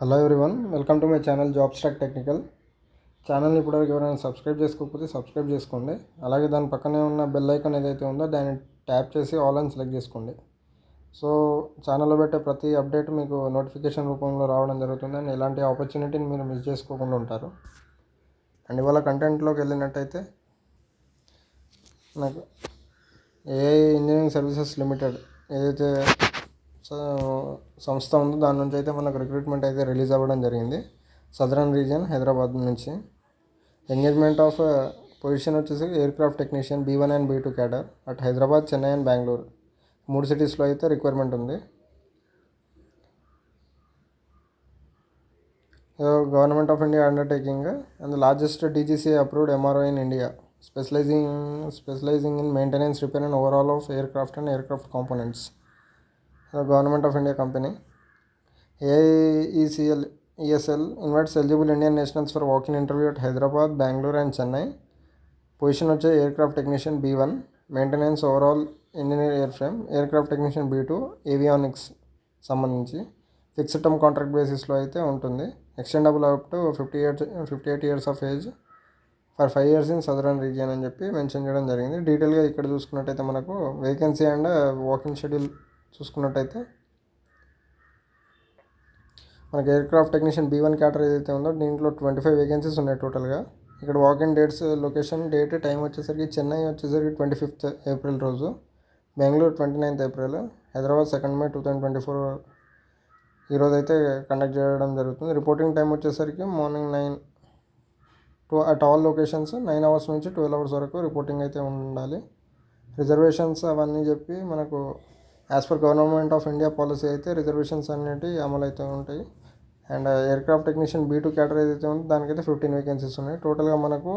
Hello everyone welcome to my channel job stack technical. ఛానల్ని ఇప్పటివరకు ఎవరైనా సబ్స్క్రైబ్ చేసుకోకపోతే సబ్స్క్రైబ్ చేసుకోండి. అలాగే దాని పక్కనే ఉన్న బెల్ ఐకాన్ ఏదైతే ఉందో దాన్ని ట్యాప్ చేసి ఆల్ అని సెలెక్ట్ చేసుకోండి. సో ఛానల్లో పెట్టే ప్రతి అప్డేట్ మీకు నోటిఫికేషన్ రూపంలో రావడం జరుగుతుంది. అండ్ ఇలాంటి ఆపర్చునిటీని మీరు మిస్ చేసుకోకుండా ఉంటారు. అండ్ ఇవాళ కంటెంట్లోకి వెళ్ళినట్టయితే నాకు ఏఐ ఇంజనీరింగ్ సర్వీసెస్ లిమిటెడ్ ఏదైతే సంస్థ ఉంది దాని నుంచి అయితే మనకు రిక్రూట్మెంట్ అయితే రిలీజ్ అవ్వడం జరిగింది. సదరన్ రీజియన్ హైదరాబాద్ నుంచి. ఎంగేజ్మెంట్ ఆఫ్ పొజిషన్ వచ్చేసి aircraft technician B one and B two cadre at Hyderabad Chennai and Bengaluru మూడు సిటీస్లో అయితే రిక్వైర్మెంట్ ఉంది. Government of India undertaking and largest DGC approved MRO in India specialising specialising in maintenance repair and overhaul of aircraft and aircraft components government of India company AECL ESL invites eligible Indian nationals for walking interview at Hyderabad Bengaluru and Chennai position వచ్చే aircraft technician B one maintenance overhaul engineer airframe aircraft technician B two avionics సంబంధించి. Fixed term contract బేసిస్లో అయితే ఉంటుంది. Extendable up to fifty eight fifty eight years of age for five years in southern region అని చెప్పి mention చేయడం జరిగింది. డీటెయిల్గా ఇక్కడ చూసుకున్నట్టయితే మనకు వేకెన్సీ అండ్ వాకింగ్ షెడ్యూల్ చూసుకున్నట్టయితే మనకి aircraft technician B one cat ఏదైతే ఉందో దీంట్లో ట్వంటీ ఫైవ్ వేకెన్సీస్ ఉన్నాయి టోటల్గా ఇక్కడ walk in dates location date time వచ్చేసరికి చెన్నై వచ్చేసరికి ట్వంటీ ఫిఫ్త్ ఏప్రిల్ రోజు Bengaluru twenty ninth April Hyderabad second May two thousand twenty four ఈరోజు అయితే కండక్ట్ చేయడం జరుగుతుంది. రిపోర్టింగ్ టైం వచ్చేసరికి morning nine to at all locations nine hours నుంచి twelve hours వరకు రిపోర్టింగ్ అయితే ఉండాలి. రిజర్వేషన్స్ అవన్నీ చెప్పి మనకు as per government of India policy అయితే రిజర్వేషన్స్ అనేవి అమలు అయితే ఉంటాయి. And aircraft technician B two cadre ఏదైతే ఉందో. దానికైతే ఫిఫ్టీన్ వేకెన్సీస్ ఉన్నాయి. టోటల్గా మనకు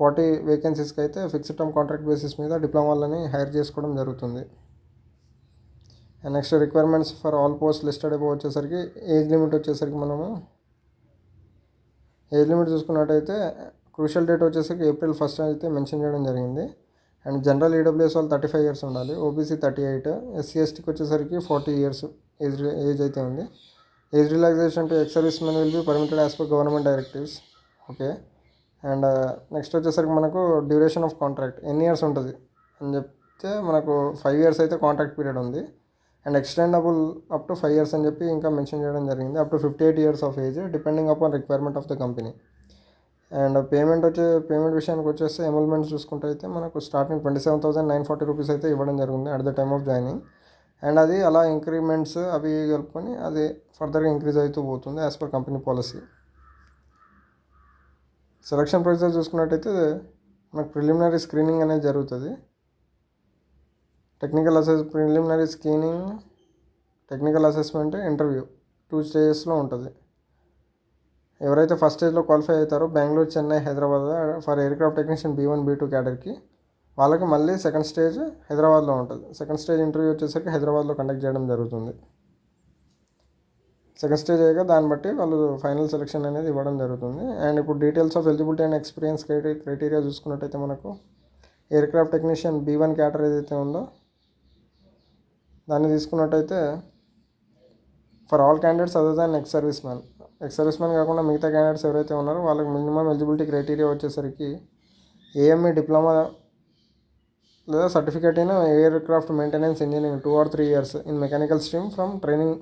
ఫార్టీ వేకెన్సీస్కి అయితే ఫిక్స్డ్ టర్మ్ కాంట్రాక్ట్ బేసిస్ మీద డిప్లొమాలని హైర్ చేసుకోవడం జరుగుతుంది. And next requirements for all post listed above వచ్చేసరికి ఏజ్ లిమిట్ వచ్చేసరికి మనము ఏజ్ లిమిట్ చూసుకున్నట్టయితే క్రూషియల్ డేట్ వచ్చేసరికి ఏప్రిల్ ఫస్ట్ అయితే మెన్షన్ చేయడం జరిగింది. అండ్ జనరల్ ఈడబ్ల్యూఎస్ వాళ్ళు థర్టీ ఫైవ్ ఇయర్స్ ఉండాలి. ఓబీసీ థర్టీ ఎయిట్ ఎస్సీ ఎస్టీకి వచ్చేసరికి ఫార్టీ ఇయర్స్ ఏజ్ ఏజ్ అయితే ఉంది. Age relaxation to ex service men will be permitted as per government directives. Okay. And next వచ్చేసరికి మనకు డ్యూరేషన్ ఆఫ్ కాంట్రాక్ట్. ఎన్ని years ఉంటుంది? అని చెప్తే మనకు ఫైవ్ ఇయర్స్ అయితే కాంట్రాక్ట్ పీరియడ్ ఉంది. And extendable up to five years అని చెప్పి ఇంకా మెన్షన్ చేయడం జరిగింది. Up to fifty eight years of age depending upon requirement of the company. And payment వచ్చే పేమెంట్ విషయానికి వచ్చేస్తే ఎమల్మెంట్ చూసుకుంటే అయితే మనకు starting twenty seven thousand nine forty rupees అయితే ఇవ్వడం జరిగింది at the time of joining and అది అలా ఇంక్రిమెంట్స్ అవి కలుపుకొని అది ఫర్దర్గా ఇంక్రీజ్ అవుతూ పోతుంది as per company policy selection procedure చూసుకున్నట్టయితే మనకు ప్రిలిమినరీ స్క్రీనింగ్ అనేది జరుగుతుంది. Technical assess preliminary screening technical assessment interview two స్టేజెస్లో ఉంటుంది. ఎవరైతే ఫస్ట్ స్టేజ్లో క్వాలిఫై అవుతారో Bengaluru Chennai Hyderabad for aircraft technician B one B two క్యాడర్కి వాళ్ళకి మళ్ళీ సెకండ్ స్టేజ్ హైదరాబాద్లో ఉంటుంది. సెకండ్ స్టేజ్ ఇంటర్వ్యూ వచ్చేసరికి హైదరాబాద్లో కండక్ట్ చేయడం జరుగుతుంది. సెకండ్ స్టేజ్ అయ్యాక దాన్ని బట్టి వాళ్ళు ఫైనల్ సెలెక్షన్ అనేది ఇవ్వడం జరుగుతుంది. అండ్ ఇప్పుడు details of eligibility and experience క్రైటీ criteria చూసుకున్నట్టయితే మనకు aircraft technician B one cat ఏదైతే ఉందో దాన్ని తీసుకున్నట్టయితే for all candidates other than ex service man ex servicemen కాకుండా మిగతా క్యాండిడేట్స్ ఎవరైతే ఉన్నారో వాళ్ళకి మినిమం ఎలిజిబిలిటీ క్రైటీరియా వచ్చేసరికి ఏఎంఈ డిప్లొమా లేదా certificate in aircraft maintenance engineering two or three years in mechanical stream from training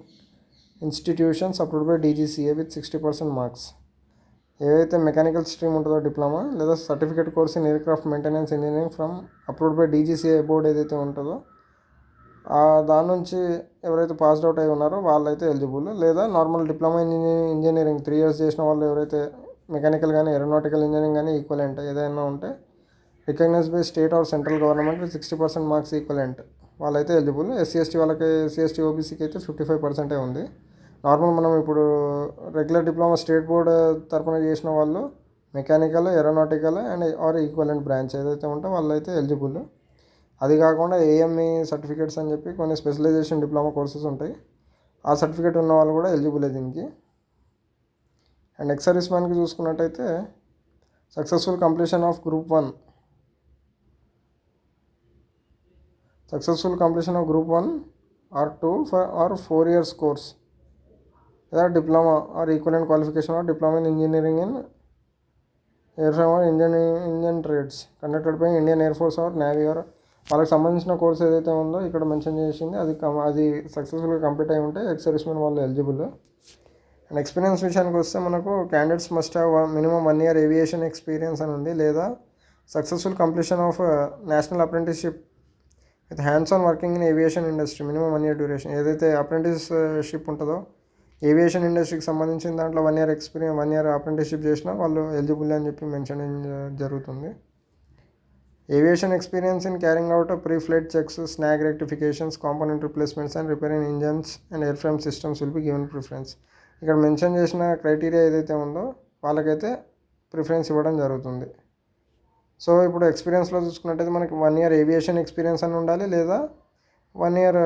institutions approved by DGCA with sixty percent marks ఏదైతే mechanical stream ఉంటుందో diploma లేదా certificate course in aircraft maintenance engineering from approved by DGCA board ఏదైతే ఉంటుందో దాని నుంచి ఎవరైతే passed out అయి ఉన్నారో వాళ్ళైతే ఎలిజిబుల్ లేదా normal diploma engineering engineering three years చేసిన వాళ్ళు ఎవరైతే మెకానికల్ కానీ ఏరోనాటికల్ ఇంజనీరింగ్ కానీ ఈక్వలెంట్ ఏదైనా ఉంటే recognize by state or central government sixty percent marks equivalent వాళ్ళైతే ఎలిజిబుల్ ఎస్సీ ఎస్టీ వాళ్ళకి ఎస్సీ ఎస్టీ ఓబీసీకి అయితే ఫిఫ్టీ ఫైవ్ పర్సెంటే ఉంది. నార్మల్ మనం ఇప్పుడు రెగ్యులర్ డిప్లొమా స్టేట్ బోర్డ్ తరఫున చేసిన వాళ్ళు mechanical aeronautical and or equivalent branch ఏదైతే ఉంటే వాళ్ళైతే ఎలిజిబుల్ అది కాకుండా ఏఎంఈ సర్టిఫికేట్స్ అని చెప్పి కొన్ని స్పెషలైజేషన్ డిప్లొమా కోర్సెస్ ఉంటాయి. ఆ సర్టిఫికేట్ ఉన్న వాళ్ళు కూడా ఎలిజిబుల్ దీనికి. అండ్ ఎక్స్ సర్వీస్ మ్యాన్కి చూసుకున్నట్టయితే successful completion of group one successful completion of group one or two for or four years course లేదా diploma or equivalent qualification or diploma in engineering in air for or engine engine trades conducted by Indian Air Force or Navy or వాళ్ళకి సంబంధించిన course ఏదైతే ఉందో ఇక్కడ mention చేసింది అది కం- అది సక్సెస్ఫుల్గా కంప్లీట్ అయి ఉంటే ఎక్స్ సర్వీస్మెన్ వాళ్ళు ఎలిజిబుల్ అండ్ ఎక్స్పీరియన్స్ విషయానికి వస్తే మనకు candidates must have minimum one year aviation experience అని ఉంది లేదా successful completion of national apprenticeship with hands on working in aviation industry minimum one year duration ఏదైతే అప్రెంటిస్షిప్ ఉంటుందో ఏవియేషన్ ఇండస్ట్రీకి సంబంధించిన దాంట్లో one year experience one year apprenticeship చేసినా వాళ్ళు ఎలిజిబుల్ అని చెప్పి మెన్షన్ uh, జరుగుతుంది. Aviation experience in carrying out pre flight checks snag rectifications component replacements and repairing engines and airframe systems will be given preference ఇక్కడ mention చేసిన criteria ఏదైతే ఉందో వాళ్ళకైతే ప్రిఫరెన్స్ ఇవ్వడం జరుగుతుంది. సో ఇప్పుడు ఎక్స్పీరియన్స్లో చూసుకున్నట్టయితే మనకి వన్ ఇయర్ ఏవియేషన్ ఎక్స్పీరియన్స్ అని ఉండాలి లేదా వన్ ఇయర్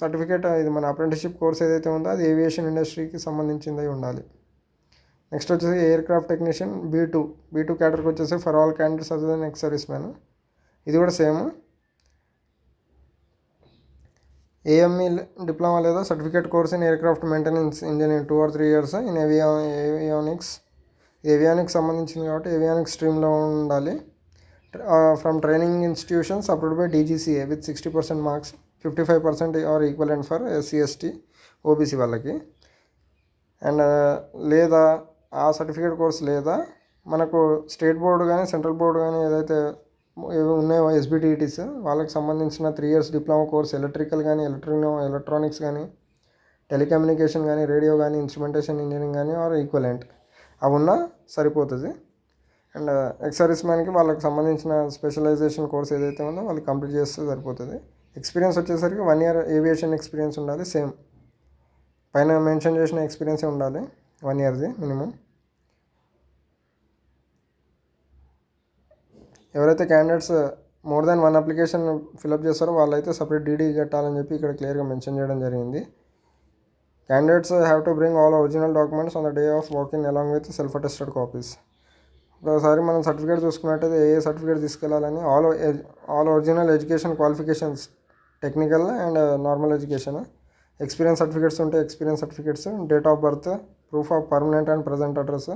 సర్టిఫికేట్ ఇది మన అప్రెంటిషిప్ కోర్స్ ఏదైతే ఉందో అది ఏవియేషన్ ఇండస్ట్రీకి సంబంధించింది ఉండాలి. నెక్స్ట్ వచ్చేసి aircraft technician B two B two క్యాటర్కి వచ్చేసి for all candidates other next service man ఇది కూడా సేమ్. ఏఎంఈ డిప్లొమా లేదా certificate course in aircraft maintenance engineering two or three years in ఏవియా avionics. Avionics సంబంధించింది కాబట్టి ఏవియానిక్స్ స్ట్రీమ్లో ఉండాలి. From training institutions approved by DGCA with sixty percent marks fifty five percent or equivalent for SC ST OBC వాళ్ళకి. And లేదా ఆ certificate course లేదా మనకు state board కానీ సెంట్రల్ బోర్డు కానీ ఏదైతే ఉన్నాయో ఎస్బిటిఈటీస్ వాళ్ళకి సంబంధించిన three years diploma course electrical కానీ ఎలక్ట్రిక్ ఎలక్ట్రానిక్స్ కానీ టెలికమ్యూనికేషన్ కానీ రేడియో కానీ ఇన్స్ట్రుమెంటేషన్ ఇంజనీరింగ్ కానీ ఆర్ ఈక్వలెంట్ అవి ఉన్నా సరిపోతుంది. అండ్ ఎక్స్ uh, మ్యాన్కి వాళ్ళకి సంబంధించిన స్పెషలైజేషన్ కోర్స్ ఏదైతే ఉందో వాళ్ళు కంప్లీట్ చేస్తే సరిపోతుంది. ఎక్స్పీరియన్స్ వచ్చేసరికి వన్ ఇయర్ ఏవియేషన్ ఎక్స్పీరియన్స్ ఉండాలి సేమ్ పైన మెన్షన్ చేసిన ఎక్స్పీరియన్సే ఉండాలి వన్ ఇయర్ది మినిమం ఎవరైతే candidates more than one application fill up చేస్తారో వాళ్ళైతే సపరేట్ డీడీ కట్టాలని చెప్పి ఇక్కడ క్లియర్గా మెన్షన్ చేయడం జరిగింది. Candidates have to bring all original documents on the day of walking along with self attested copies ఒకసారి మనం సర్టిఫికేట్ చూసుకున్నట్టయితే ఏ certificate తీసుకెళ్ళాలని all all original education qualifications technical and normal education experience certificates ఉంటే experience certificates date of birth proof of permanent and present address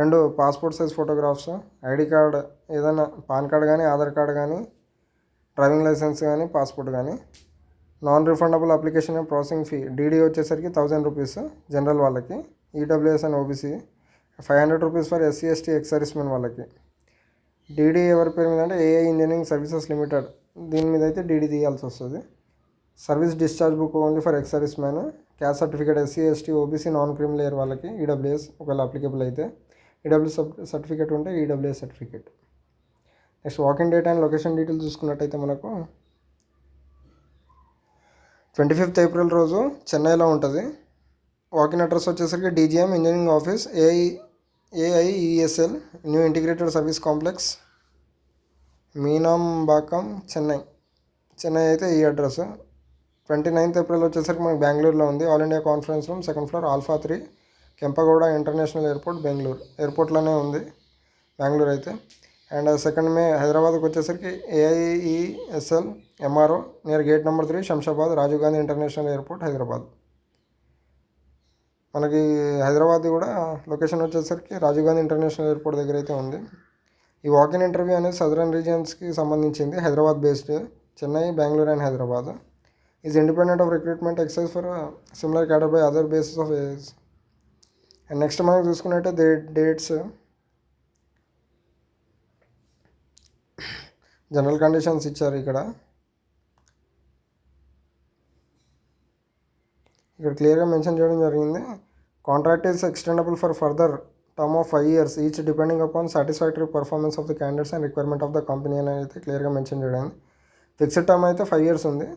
రెండు passport size photographs ID card ఏదైనా PAN card కానీ Aadhaar card కానీ driving licence కానీ passport కానీ non refundable application and processing fee DD వచ్చేసరికి thousand rupees general వాళ్ళకి. EWS and OBC five hundred rupees for SC ST ex servicemen వాళ్ళకి. DD ఎవరి పేరు మీద అంటే ఏఐ ఇంజనీరింగ్ సర్వీసెస్ లిమిటెడ్ దీని మీద అయితే డీడీ తీయాల్సి వస్తుంది. Service discharge book only for ex service man caste certificate SC ST OBC non criminal వాళ్ళకి ఈడబ్ల్యూఎస్ ఒకవేళ అప్లికబుల్ అయితే. ఈడబ్ల్యూ సర్టిఫికేట్ ఉంటే EWS certificate next walking date and location details చూసుకున్నట్టయితే మనకు ట్వంటీ ఫిఫ్త్ ఏప్రిల్ రోజు చెన్నైలో ఉంటుంది. వాకింగ్ అడ్రస్ వచ్చేసరికి DGM engineering office AI AIESL new integrated service complex Meenambakkam Chennai Chennai అయితే ఈ అడ్రస్ ట్వంటీ నైన్త్ ఏప్రిల్ వచ్చేసరికి మనకి బెంగళూరులో ఉంది. All India conference room second floor alpha three Kempegowda international airport Bengaluru. ఎయిర్పోర్ట్లోనే ఉంది బెంగళూరు అయితే. అండ్ సెకండ్ మే హైదరాబాద్కి వచ్చేసరికి AIESL MRO near gate number three Shamshabad Rajiv Gandhi international airport Hyderabad. మనకి హైదరాబాద్ కూడా లొకేషన్ వచ్చేసరికి రాజీవ్ గాంధీ ఇంటర్నేషనల్ ఎయిర్పోర్ట్ దగ్గర అయితే ఉంది. ఈ వాకిన్ ఇంటర్వ్యూ అనేది సదరన్ రీజియన్స్కి సంబంధించింది Hyderabad based Chennai Bengaluru and Hyderabad. Is independent of recruitment exercise for similar cat by other basis of age and next మనం చూసుకున్నట్టే డే డేట్స్ జనరల్ కండిషన్స్ ఇచ్చారు ఇక్కడ. ఇక్కడ క్లియర్గా మెన్షన్ చేయడం జరిగింది. Contract is extendable for further term of five years each depending upon satisfactory performance of the candidates and requirement of the company అని అయితే క్లియర్గా మెన్షన్ చేయడం ఫిక్స్డ్ టర్మ్ అయితే ఫైవ్ ఇయర్స్ ఉంది.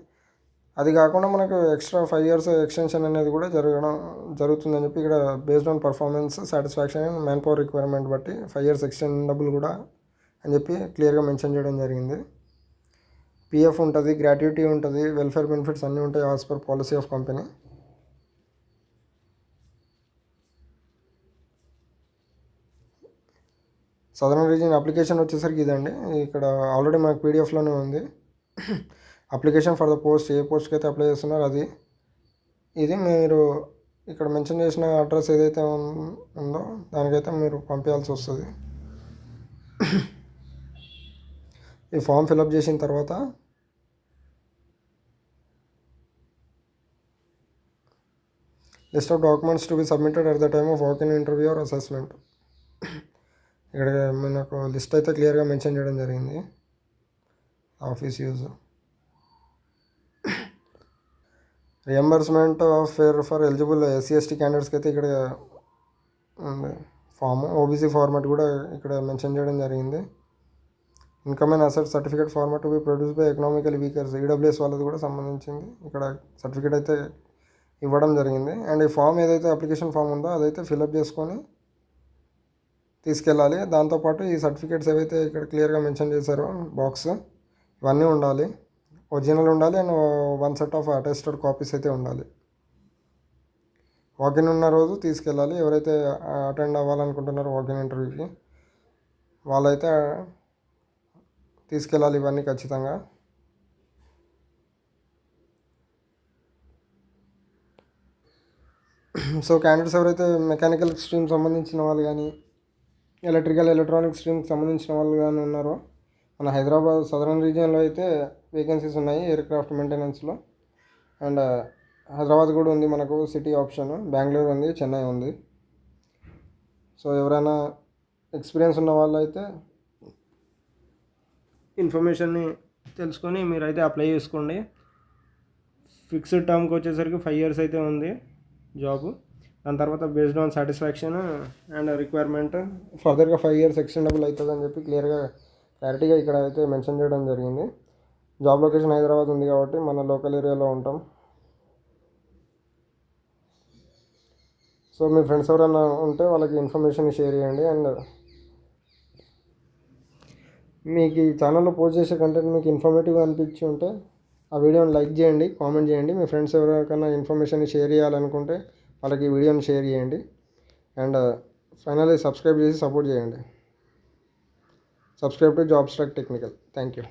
అది కాకుండా మనకు ఎక్స్ట్రా ఫైవ్ ఇయర్స్ ఎక్స్టెన్షన్ అనేది కూడా జరగడం జరుగుతుందని చెప్పి ఇక్కడ based on performance satisfaction and manpower requirement బట్టి ఫైవ్ ఇయర్స్ ఎక్స్టెండబుల్ కూడా అని చెప్పి క్లియర్గా మెన్షన్ చేయడం జరిగింది. పిఎఫ్ ఉంటుంది గ్రాట్యుటీ ఉంటుంది వెల్ఫేర్ బెనిఫిట్స్ అన్నీ ఉంటాయి as per policy of company southern region application వచ్చేసరికి ఇదండి. ఇక్కడ ఆల్రెడీ మనకు పీడిఎఫ్లోనే ఉంది. అప్లికేషన్ ఫర్ ద పోస్ట్ ఏ పోస్ట్కి అయితే అప్లై చేస్తున్నారో అది. ఇది మీరు ఇక్కడ మెన్షన్ చేసిన అడ్రస్ ఏదైతే ఉందో దానికైతే మీరు పంపించాల్సి వస్తుంది. ఈ ఫామ్ ఫిలప్ చేసిన తర్వాత list of documents to be submitted at the time of walk in interview or assessment. ఇక్కడ మనకు లిస్ట్ అయితే క్లియర్గా మెన్షన్ చేయడం జరిగింది. Office use. Reimbursement of fare for eligible SC ST క్యాండిడేట్స్కి అయితే ఇక్కడ ఉంది ఫామ్ ఓబీసీ ఫార్మాట్ కూడా ఇక్కడ మెన్షన్ చేయడం జరిగింది. Income and asset certificate format be produce by economical weakers EWS వాళ్ళది కూడా సంబంధించింది. ఇక్కడ సర్టిఫికేట్ అయితే ఇవ్వడం జరిగింది. అండ్ ఈ ఫామ్ ఏదైతే అప్లికేషన్ ఫామ్ ఉందో అదైతే ఫిలప్ చేసుకొని తీసుకెళ్ళాలి. దాంతోపాటు ఈ సర్టిఫికేట్స్ ఏవైతే ఇక్కడ క్లియర్గా మెన్షన్ చేశారో బాక్స్ ఇవన్నీ ఉండాలి. ఒరిజినల్ ఉండాలి and one set of attested copies అయితే ఉండాలి. వాకిన్ ఉన్న రోజు తీసుకెళ్ళాలి. ఎవరైతే అటెండ్ అవ్వాలనుకుంటున్నారో వాకిన్ ఇంటర్వ్యూకి వాళ్ళైతే తీసుకెళ్ళాలి ఇవన్నీ ఖచ్చితంగా. సో క్యాండిడేట్స్ ఎవరైతే మెకానికల్ స్ట్రీమ్ సంబంధించిన వాళ్ళు కానీ ఎలక్ట్రికల్ ఎలక్ట్రానిక్ స్ట్రీమ్కి సంబంధించిన వాళ్ళు కానీ ఉన్నారో మన హైదరాబాద్ సదరన్ రీజియన్లో అయితే వేకెన్సీస్ ఉన్నాయి ఎయిర్ క్రాఫ్ట్ మెయింటెనెన్స్లో. అండ్ హైదరాబాద్ కూడా ఉంది మనకు సిటీ ఆప్షన్ బెంగళూరు ఉంది చెన్నై ఉంది. సో ఎవరైనా ఎక్స్పీరియన్స్ ఉన్న వాళ్ళు అయితే ఇన్ఫర్మేషన్ని తెలుసుకొని మీరైతే అప్లై చేసుకోండి. ఫిక్స్డ్ టర్మ్కి వచ్చేసరికి ఫైవ్ ఇయర్స్ అయితే ఉంది జాబ్. దాని తర్వాత based on satisfaction and requirement. ఫర్దర్గా ఫైవ్ ఇయర్స్ ఎక్స్టెండబుల్ అవుతుంది అని చెప్పి క్లియర్గా క్లారిటీగా ఇక్కడ అయితే మెన్షన్ చేయడం జరిగింది. జాబ్ లొకేషన్ హైదరాబాద్ ఉంది కాబట్టి మన లోకల్ ఏరియాలో ఉంటాం. సో మీ ఫ్రెండ్స్ ఎవరైనా ఉంటే వాళ్ళకి ఇన్ఫర్మేషన్ షేర్ చేయండి అండ్ మీకు ఈ ఛానల్లో పోస్ట్ చేసే కంటెంట్ మీకు ఇన్ఫర్మేటివ్గా అనిపించి ఉంటే ఆ వీడియోని లైక్ చేయండి కామెంట్ చేయండి. మీ ఫ్రెండ్స్ ఎవరికైనా ఇన్ఫర్మేషన్ షేర్ చేయాలనుకుంటే వాళ్ళకి ఈ వీడియోని షేర్ చేయండి. అండ్ ఫైనల్లీ సబ్స్క్రైబ్ చేసి సపోర్ట్ చేయండి. Subscribe to job struck technical thank you